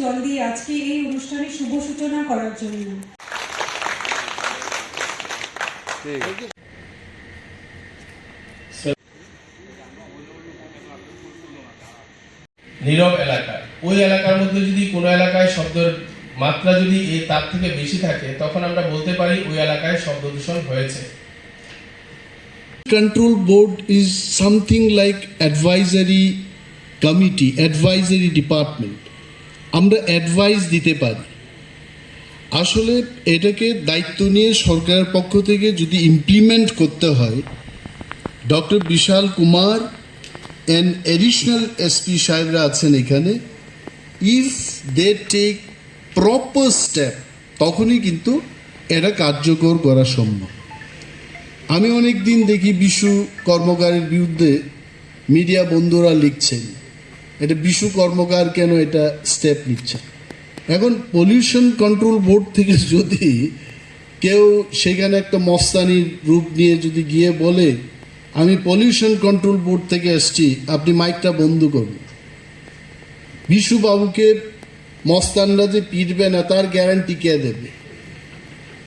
জল দিয়ে আজকে এই অনুষ্ঠানের শুভ সূচনা করার জন্য। নীরব এলাকায়। ওই এলাকার মধ্যে যদি কোনো এলাকায় শব্দের মাত্রা যদি এ তার থেকে বেশি থাকে তখন আমরা বলতে পারি ওই এলাকায় শব্দ দূষণ হয়েছে। Control board is something like advisory committee advisory department. আমরা অ্যাডভাইস দিতে পারি। আসলে এটাকে দায়িত্ব নিয়ে সরকারের পক্ষ থেকে যদি ইমপ্লিমেন্ট করতে হয় doctor Bishal Kumar and additional SP সাহেবরা আছেন এখানে if they take proper step তখনই কিন্তু এটা কার্যকর করা সম্ভব। আমি অনেক দিন দেখি বিশ্ব কর্মকারের বিরুদ্ধে মিডিয়া বন্ধুরা লিখছেন। এটা বিশু কর্মকার কেন এটা স্টেপ নিচ্ছে? এখন পলিউশন কন্ট্রোল বোর্ড থেকে যদি কেউ সেখানে একটা মস্তানির রূপ নিয়ে যদি গিয়ে বলে, আমি পলিউশন কন্ট্রোল বোর্ড থেকে এসছি আপনি মাইকটা বন্ধ করুন। বিশু বাবুকে মস্তানরা যে পিটবে না, তার গ্যারান্টি কে দেবে?